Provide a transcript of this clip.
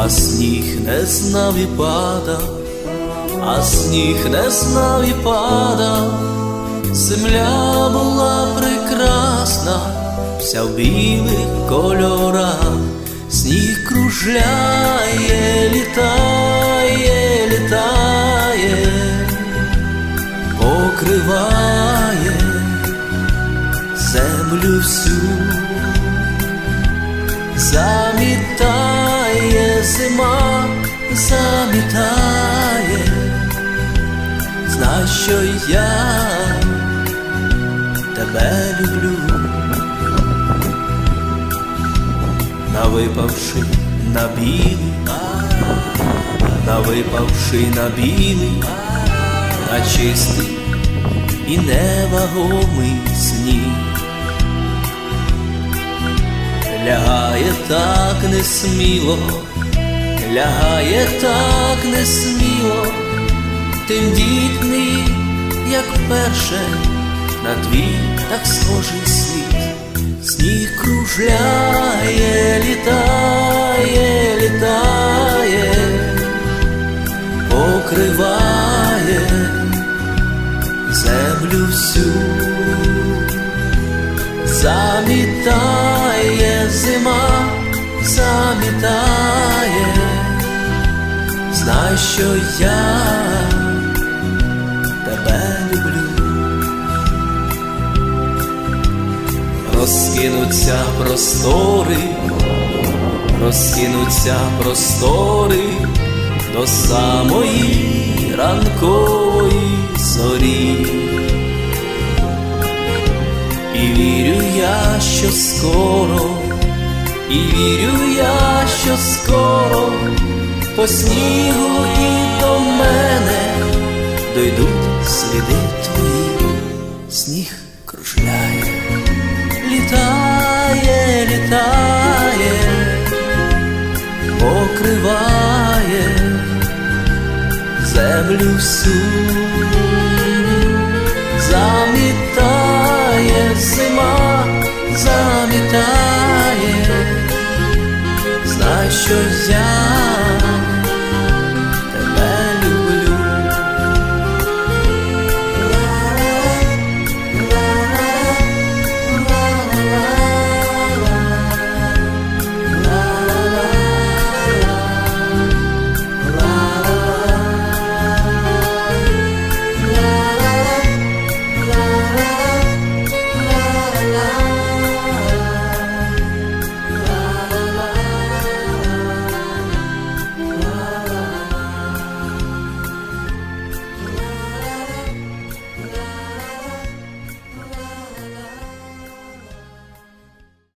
а сніг не знав і падав, а сніг не знав і падав, земля була прекрасна, вся в білих кольорах, сніг кружляє, літає, знай, що я тебе люблю, навипавши на білий, навипавши на білий, на чистий і невагомий сніг. Лягає так несміло, лягає так несміло, тендітний, як вперше, на твій так схожий світ, сніг кружляє, літає, літає, покриває землю всю. Замітає зима, замітає, знай, що я розкинуться простори, розкинуться простори до самої ранкової зорі. І вірю я, що скоро, і вірю я, що скоро по снігу і до мене дойдуть сліди твої, сніг кружляє, літає, літає, покриває землю всю. Замітає зима, замітає, знай, що я